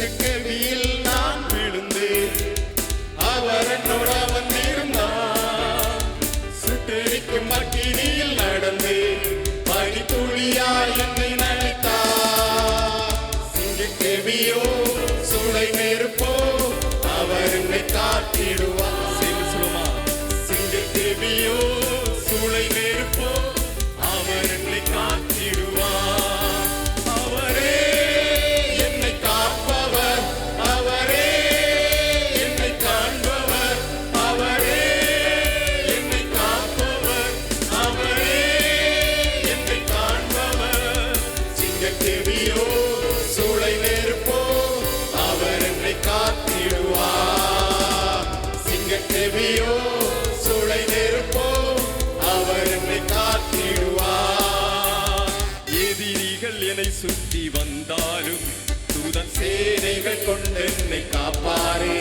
சிங்கக்கவியில் நான் விழுந்தேன். அவர் என்னோட வந்திருந்தார் சுட்டெரிக்கும் அக்கினியில் நடந்து பனி துளியாய் என்னை நினைத்தார். சிங்கக்கவியோ சுளை நெருப்போ அவர் என்னை காத்திடுவார் சேர்ந்து சொல்லுமா? சிங்கக்கவியோ சுளை நெருப்போ சிங்கத்தேவியோ சூளை நெருப்போ அவர் என்னை காத்திடுவார். எதிரிகள் என்னை சுற்றி வந்தாலும் தூதன் சேனைகள் கொண்டு என்னை காப்பாரே.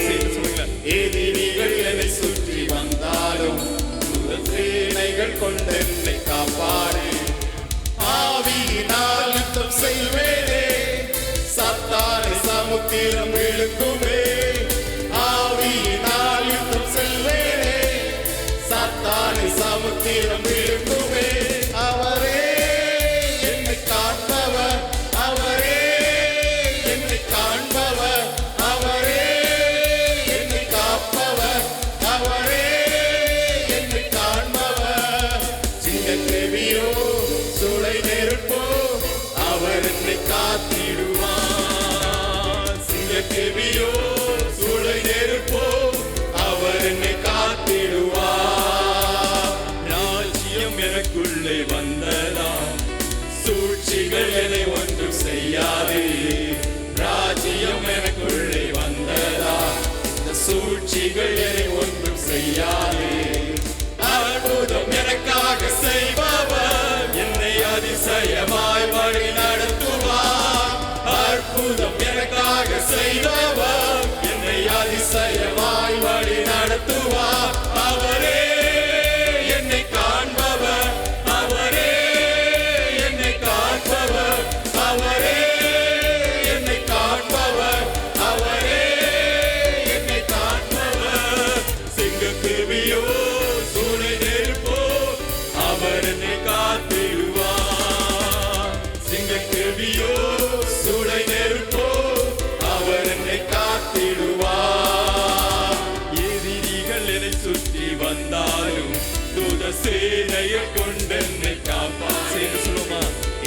எதிரிகள் என்னை சுற்றி வந்தாலும் தூதன் சேனைகள் கொண்டு என்னை காப்பாரே. ஆவியினால் யுத்தம் செய்வேனே. சத்தானை சமுத்திரம் விழுங்குமே எனக்குள்ளே வந்ததா? சூழ்ச்சிகள் என்னை ஒன்றும் செய்யாதே. ராஜ்யம் எனக்குள்ளே வந்ததா? இந்த சூழ்ச்சிகள் என்னை ஒன்றும் செய்யாதே. വന്നാലും ദുരസേനയെ കൊണ്ടെന്നെ കാപ്പാറുമാ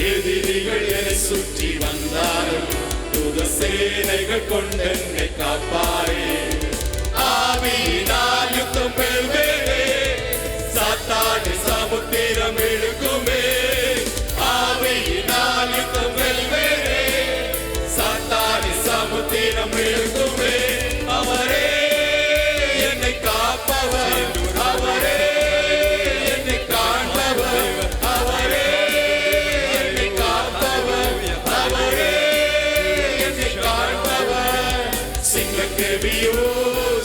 എതിരികൾ എന്നെ ചുറ്റി വന്നാലും ദുരസേനകൾ കൊണ്ടെന്നെ കാപ്പാറേ ആമീനാ சிங்கக்கேவியோ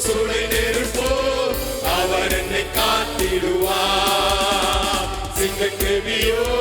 சுளை நெருப்போ அவர் என்னை காத்திடுவார் சிங்கக்கேவியோ சுளை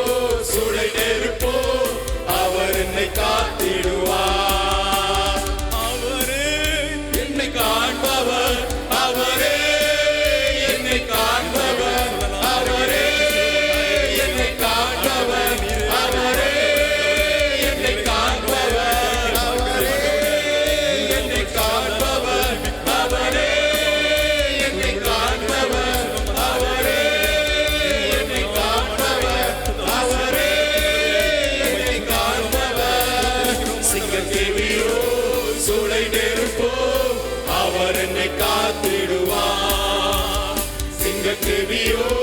se vio.